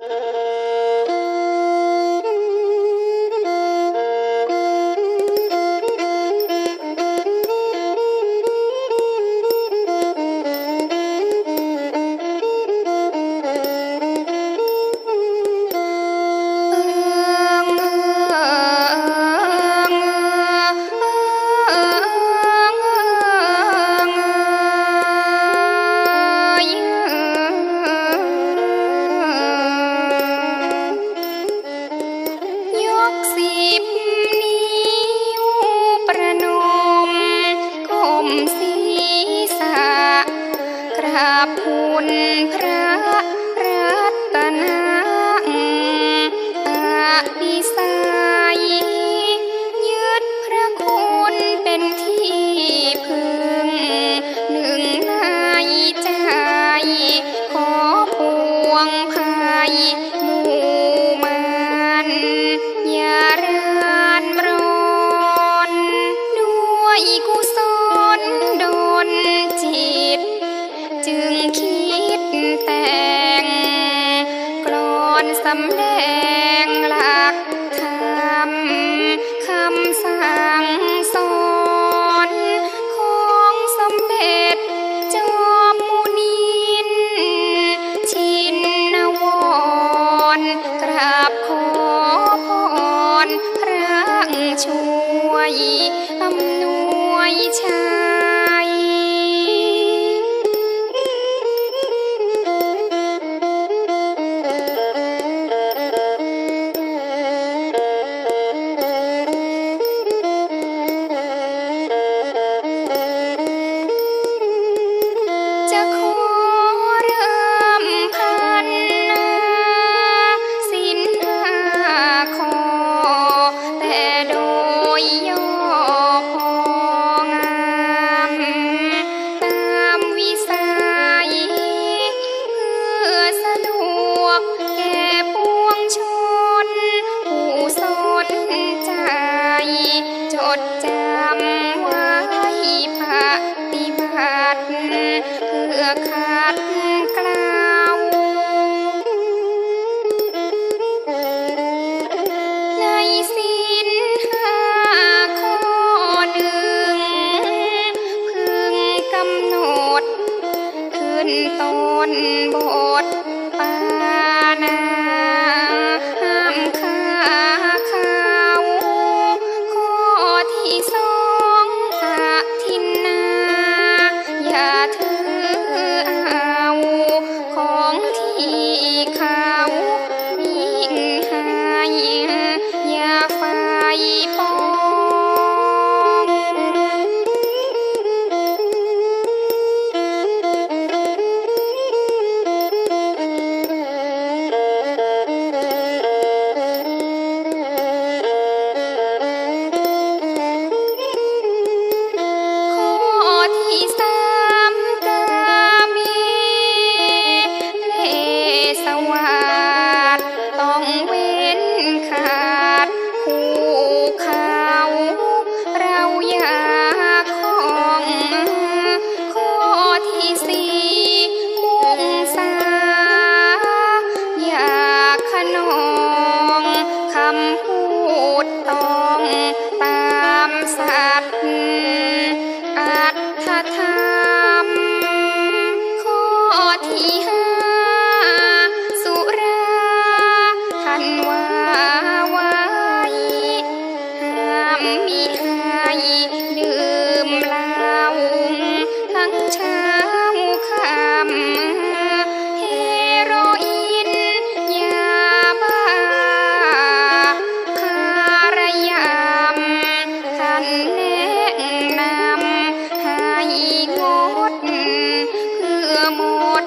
Mm-hmm. รั สำแดงหลักธรรมคำสั่งสอนของสมเด็จจอมมุนิน ชินวรกราบขอพรพระช่วยอำนวยชา What. นว่าไว้ห้ามมีใคดื่มเหล้าทั้งเช้าค่ำเฮโรอีนยาบ้าคารยามท่านแนะนำให้งดเพื่อหมด